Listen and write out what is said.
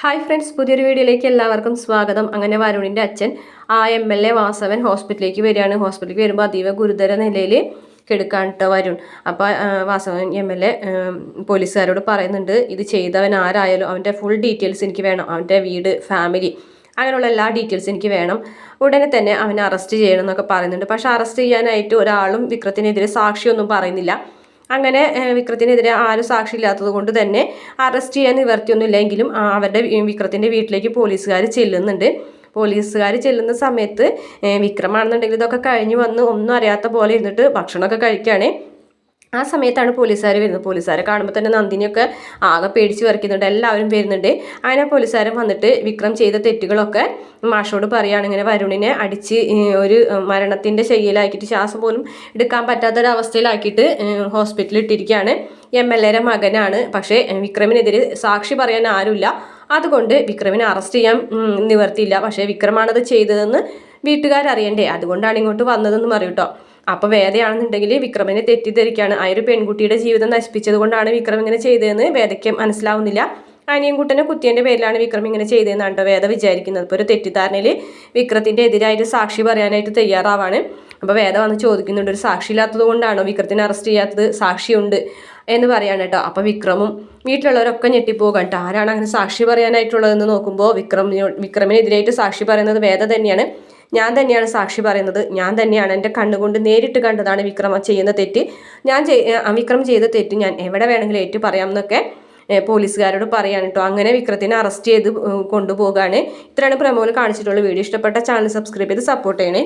Hi friends പുതിയൊരു വീഡിയോയിലേക്ക് എല്ലാവർക്കും സ്വാഗതം. അങ്ങനെ വരുണിന്റെ അച്ഛൻ ആ എം എൽ എ വാസവൻ ഹോസ്പിറ്റലിലേക്ക് വരികയാണ്. ഹോസ്പിറ്റലിലേക്ക് വരുമ്പോൾ അതീവ ഗുരുതര നിലയിൽ കെടുക്കാനിട്ട് വരുൺ. അപ്പോൾ വാസവൻ എം എൽ എ പോലീസുകാരോട് പറയുന്നുണ്ട് ഇത് ചെയ്തവൻ ആരായാലും അവന്റെ ഫുൾ ഡീറ്റെയിൽസ് എനിക്ക് വേണം. അവന്റെ വീട് ഫാമിലി അങ്ങനെയുള്ള എല്ലാ ഡീറ്റെയിൽസ് എനിക്ക് വേണം. ഉടനെ തന്നെ അവനെ അറസ്റ്റ് ചെയ്യണം എന്നൊക്കെ പറയുന്നുണ്ട്. പക്ഷേ അറസ്റ്റ് ചെയ്യാനായിട്ട് ഒരാളും വിക്രത്തിനെതിരെ സാക്ഷിയൊന്നും പറയുന്നില്ല. അങ്ങനെ വിക്രത്തിനെതിരെ ആരും സാക്ഷിയില്ലാത്തത് കൊണ്ട് തന്നെ അറസ്റ്റ് ചെയ്യാൻ നിവർത്തിയൊന്നുമില്ലെങ്കിലും അവരുടെ വിക്രത്തിന്റെ വീട്ടിലേക്ക് പോലീസുകാർ ചെല്ലുന്നുണ്ട്. പോലീസുകാർ ചെല്ലുന്ന സമയത്ത് വിക്രമാണെന്നുണ്ടെങ്കിൽ ഇതൊക്കെ കഴിഞ്ഞ് വന്ന് ഒന്നും അറിയാത്ത പോലെ ഇരുന്നിട്ട് ഭക്ഷണമൊക്കെ കഴിക്കുകയാണ് ആ സമയത്താണ് പോലീസുകാർ വരുന്നത്. പോലീസുകാരെ കാണുമ്പോൾ തന്നെ നന്ദിനിയൊക്കെ ആകെ പേടിച്ച് വരയ്ക്കുന്നുണ്ട് എല്ലാവരും വരുന്നുണ്ട്. അങ്ങനെ പോലീസുകാരൻ വന്നിട്ട് വിക്രം ചെയ്ത തെറ്റുകളൊക്കെ മാഷോട് പറയുകയാണ് ഇങ്ങനെ വരുണിനെ അടിച്ച് ഒരു മരണത്തിന്റെ ശൈലിയിലാക്കിയിട്ട് ശ്വാസം പോലും എടുക്കാൻ പറ്റാത്തൊരവസ്ഥയിലാക്കിയിട്ട് ഹോസ്പിറ്റലിൽ ഇട്ടിരിക്കുകയാണ് എം എൽ എയുടെ മകനാണ്. പക്ഷേ വിക്രമിനെതിരെ സാക്ഷി പറയാൻ ആരുമില്ല. അതുകൊണ്ട് വിക്രമിനെ അറസ്റ്റ് ചെയ്യാൻ നിവർത്തിയില്ല. പക്ഷേ വിക്രമാണത് ചെയ്തതെന്ന് വീട്ടുകാരറിയണ്ടേ? അതുകൊണ്ടാണ് ഇങ്ങോട്ട് വന്നതെന്ന് പറയും കേട്ടോ അപ്പോൾ വേദയാണെന്നുണ്ടെങ്കിൽ വിക്രമനെ തെറ്റിദ്ധരിക്കുകയാണ് ആ ഒരു പെൺകുട്ടിയുടെ ജീവിതം നശിപ്പിച്ചത് കൊണ്ടാണ് വിക്രം ഇങ്ങനെ ചെയ്തതെന്ന് വേദയ്ക്ക് മനസ്സിലാവുന്നില്ല. അനിയൻകുട്ടനെ കുത്തിയന്റെ പേരിലാണ് വിക്രം ഇങ്ങനെ ചെയ്തതെന്നാണ് കേട്ടോ വേദ വിചാരിക്കുന്നത്. ഇപ്പോൾ ഒരു തെറ്റിദ്ധാരണയിൽ വിക്രത്തിന്റെ എതിരായിട്ട് സാക്ഷി പറയാനായിട്ട് തയ്യാറാവാണ്. അപ്പോൾ വേദ വന്ന് ചോദിക്കുന്നുണ്ട് ഒരു സാക്ഷി ഇല്ലാത്തത് കൊണ്ടാണോ വിക്രത്തിനെ അറസ്റ്റ് ചെയ്യാത്തത്? സാക്ഷിയുണ്ട് എന്ന് പറയാണ് കേട്ടോ. അപ്പോൾ വിക്രമും വീട്ടിലുള്ളവരൊക്കെ ഞെട്ടിപ്പോകാൻ കേട്ടോ. ആരാണ് അങ്ങനെ സാക്ഷി പറയാനായിട്ടുള്ളതെന്ന് നോക്കുമ്പോൾ വിക്രം വിക്രമിനെതിരായിട്ട് സാക്ഷി പറയുന്നത് വേദ തന്നെയാണ്. ഞാൻ തന്നെയാണ് സാക്ഷി പറയുന്നത്. ഞാൻ തന്നെയാണ് എന്റെ കണ്ണുകൊണ്ട് നേരിട്ട് കണ്ടതാണ് വിക്രമ ചെയ്യുന്ന തെറ്റ്. ഞാൻ വിക്രം ചെയ്ത തെറ്റ് ഞാൻ എവിടെ വേണമെങ്കിലും ഏറ്റു പറയാമെന്നൊക്കെ പോലീസുകാരോട് പറയാൻ കേട്ടോ. അങ്ങനെ വിക്രത്തിനെ അറസ്റ്റ് ചെയ്ത് കൊണ്ടുപോകാണ്. ഇത്രയാണ് പ്രമോൽ കാണിച്ചിട്ടുള്ള വീഡിയോ. ഇഷ്ടപ്പെട്ട ചാനൽ സബ്സ്ക്രൈബ് ചെയ്ത് സപ്പോർട്ട് ചെയ്യണേ.